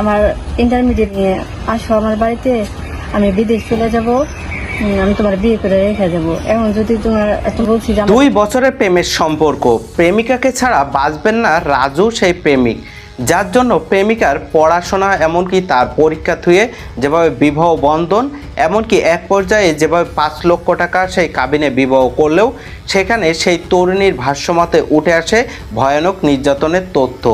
আমার ইন্টারমিডিয়েট নিয়ে আসো আমার বাড়িতে আমি বিদেশ চলে যাব আমি তোমার বিয়ে করে রেখে যাব। এখন যদি তোমার বলছি দুই বছরের প্রেমের সম্পর্ক। প্রেমিকাকে ছাড়া বাঁচবেন না রাজু সেই প্রেমিক। যার জন্য প্রেমিকার পড়াশোনা এমনকি তার পরীক্ষা থুয়ে যেভাবে বিবাহ বন্ধন এমনকি এক পর্যায়ে যেভাবে পাঁচ লক্ষ টাকা সেই কাবিনে বিবাহ করলেও সেখানে সেই তরুণীর ভাষ্যমতে উঠে আসে ভয়ানক নির্যাতনের তথ্য।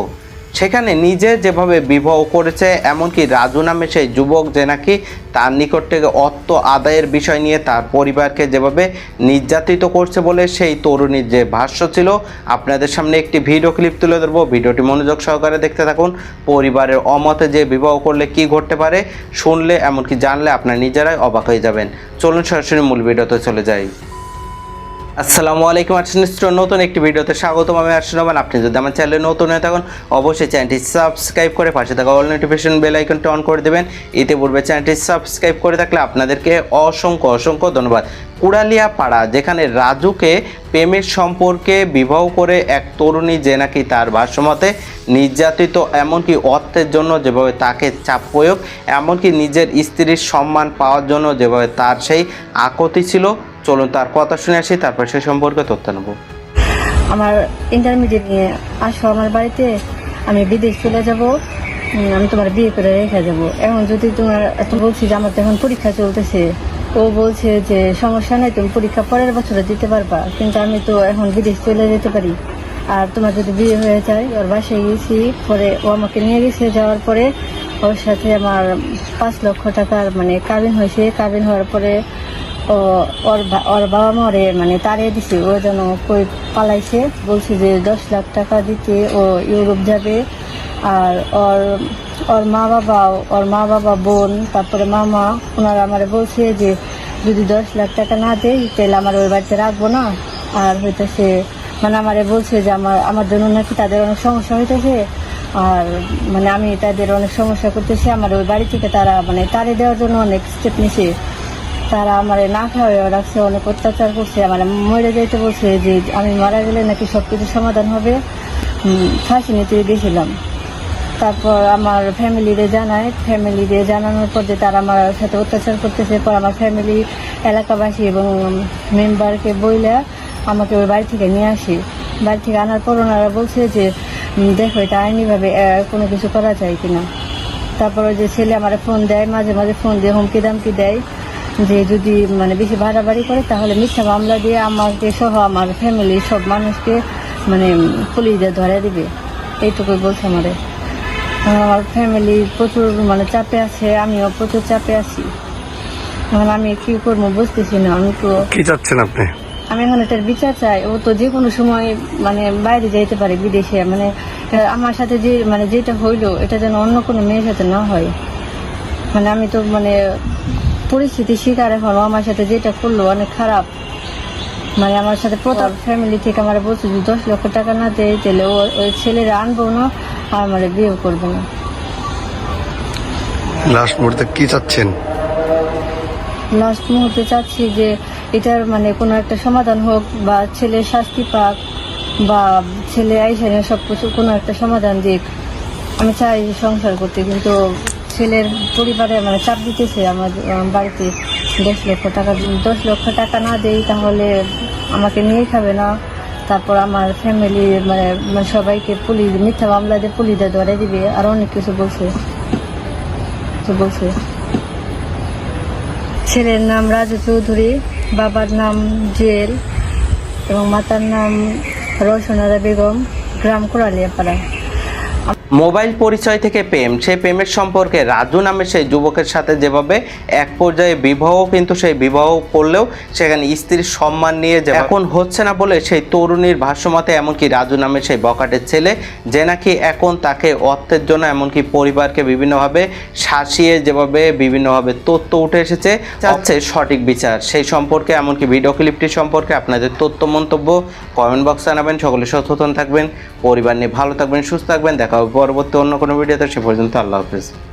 সেখানে নিজে যেভাবে বিবাহ করেছে, এমনকি রাজু নামে সেই যুবক যে নাকি তার নিকট থেকে অর্থ আদায়ের বিষয় নিয়ে তার পরিবারকে যেভাবে নির্যাতিত করছে বলে সেই তরুণীর যে ভাষ্য ছিল, আপনাদের সামনে একটি ভিডিও ক্লিপ তুলে ধরবো। ভিডিওটি মনোযোগ সহকারে দেখতে থাকুন। পরিবারের অমতে যে বিবাহ করলে কি ঘটতে পারে, শুনলে এমনকি জানলে আপনার নিজেরাই অবাক হয়ে যাবেন। চলুন সরাসরি মূল ভিডিওতে চলে যাই। আসসালামু আলাইকুম আর্টসনিস্ট নতুন একটি ভিডিওতে স্বাগতম। আমি আর্টসনমান আপনি যদি আমার চ্যানেলে নতুন হয়ে থাকুন, অবশ্যই চ্যানেলটি সাবস্ক্রাইব করে পাশে থাকা অল নোটিফিকেশন বেল আইকনটি অন করে দেবেন। ইতিপূর্বে চ্যানেলটি সাবস্ক্রাইব করে থাকলে আপনাদেরকে অসংখ্য অসংখ্য ধন্যবাদ। কুড়ালিয়া পাড়া যেখানে রাজুকে প্রেমের সম্পর্কে বিবাহ করে এক তরুণী যে নাকি তার ভাষ্যমতে নির্যাতিত, এমনকি অর্থের জন্য যেভাবে তাকে চাপ প্রয়োগ, এমনকি নিজের স্ত্রীর সম্মান পাওয়ার জন্য যেভাবে তার সেই আকতি ছিল চলুন, তার কথা শুনে আসি, তারপর সে সম্পর্কে তথ্য নেব। আমার ইন্টারমিডিয়েট নিয়ে আসো আমার বাড়িতে, আমি বিদেশ চলে যাব আমি তোমার বিয়ে করে রেখে যাব। এখন যদি তোমার এত বলছি যে আমার এখন পরীক্ষা চলতেছে, ও বলছে যে সমস্যা নাই, তুমি পরীক্ষা পরের বছরে দিতে পারবা, কিন্তু আমি তো এখন বিদেশ চলে যেতে পারি। আর তোমার যদি বিয়ে হয়ে যায়, ওর বাসায় গেছি, পরে ও আমাকে নিয়ে গেছে যাওয়ার পরে, ওর সাথে আমার পাঁচ লক্ষ টাকার মানে কাবিন হয়েছে, কাবিন হওয়ার পরে ও, ওর ওর বাবা মা ওরে মানে তাড়িয়ে দিছে, ও যেন কই পালাইছে, বলছে যে দশ লাখ টাকা দিতে ও ইউরোপ যাবে। আর ওর ওর মা বাবা, ওর মা বাবা বোন, তারপরে মামা, ওনারা আমার বলছে যে যদি দশ লাখ টাকা না দেয় তাহলে আমার ওই বাড়িতে রাখব না। আর হইতেছে মানে আমারে বলছে যে আমার আমার জন্য নাকি তাদের অনেক সমস্যা হইতেছে। আর মানে আমি তাদের অনেক সমস্যা করতেছি, আমার ওই বাড়ি থেকে তারা মানে তাড়িয়ে দেওয়ার জন্য অনেক স্টেপ নিছে। তারা আমার না খাওয়াই রাখছে, অনেক অত্যাচার করছে, আমার মরে যাইতে বলছে যে আমি মারা গেলে নাকি সব কিছু সমাধান হবে। ফাঁসি নিতে গেছিলাম। তারপর আমার ফ্যামিলিরে জানায়, ফ্যামিলিরে জানানোর পর যে তারা আমার সাথে অত্যাচার করতেছে, পর আমার ফ্যামিলি, এলাকাবাসী এবং মেম্বারকে বইলে আমাকে ওই বাড়ি থেকে নিয়ে আসি। বাড়ি থেকে আনার পর ওনারা বলছে যে দেখো, এটা আইনিভাবে কোনো কিছু করা যায় কিনা? তারপরে যে ছেলে আমার ফোন দেয়, মাঝে মাঝে ফোন দিয়ে হুমকি দামকি দেয়। যে যদি মানে বেশি বাড়াবাড়ি করে তাহলে মিথ্যা মামলা দিয়ে আমাকে সহ আমার ফ্যামিলি সব মানুষকে মানে পুলিশে ধরে দিবে। এইটুকুই বলছে আমারে আমার ফ্যামিলি প্রচুর মানে চাপে আছে আমিও প্রচুর চাপে আছি। এখন আমি কি করব বুঝতেছি না আমি তো কি চাচ্ছেন আপনি? আমি এখন এটার বিচার চাই। ও তো যে কোনো সময় মানে বাইরে যাইতে পারে বিদেশে মানে আমার সাথে যে মানে যেটা হইল এটা যেন অন্য কোনো মেয়ের সাথে না হয়। মানে আমি তো মানে পরিস্থিতি শিকার এখন আমার সাথে যেটা করল অনেক খারাপ। মানে আমার সাথে প্রতাপ ফ্যামিলি থেকে আমার বলছে যে দশ লক্ষ টাকা না দেয় তাহলে ও ওই ছেলেরা আনব না আর আমার বিয়ে করব না। লাস্ট মুহূর্তে কি চাচ্ছেন? লাস্ট মুহূর্তে চাচ্ছি যে এটার মানে কোনো একটা সমাধান হোক বা ছেলে শাস্তি পাক বা ছেলে আইসানে সব কিছু কোনো একটা সমাধান দিক। আমি চাই সংসার করতে কিন্তু ছেলের পরিবারে মানে চাপ দিতেছে, আমার বাড়িতে দশ লক্ষ টাকা, দশ লক্ষ টাকা না দেই তাহলে আমাকে নিয়ে খাবে না। তারপর আমার ফ্যামিলি মানে মানে সবাইকে পুলিশ, মিথ্যা মামলা দিয়ে পুলিশে ধরে দিবে, আর অনেক কিছু বলছে। বলছে। ছেলের নাম রাজু চৌধুরী, বাবার নাম জেল এবং মাতার নাম রোশনারা বেগম, গ্রাম কোরালিয়াপাড়া। মোবাইল পরিচয় থেকে প্রেম, সেই প্রেমের সম্পর্কে রাজু নামে সেই যুবকের সাথে যেভাবে এক পর্যায়ে বিবাহ, কিন্তু সেই বিবাহ করলেও সেখানে স্ত্রীর সম্মান নিয়ে যে এখন হচ্ছে না বলে সেই তরুণীর ভাষ্যমতে, এমনকি রাজু নামে সেই বকাটের ছেলে, যে নাকি এখন তাকে অর্থের জন্য, এমনকি পরিবারকে বিভিন্নভাবে শাসিয়ে যেভাবে বিভিন্নভাবে তথ্য উঠে এসেছে চাচ্ছে সঠিক বিচার। সেই সম্পর্কে, এমনকি ভিডিও ক্লিপটি সম্পর্কে আপনাদের তথ্য মন্তব্য কমেন্ট বক্সে জানাবেন। সকলে সচেতন থাকবেন, পরিবার নিয়ে ভালো থাকবেন, সুস্থ থাকবেন। দেখা হবে। পরবর্তী অন্য কোনো ভিডিওতে সে পর্যন্ত আল্লাহ হাফিজ।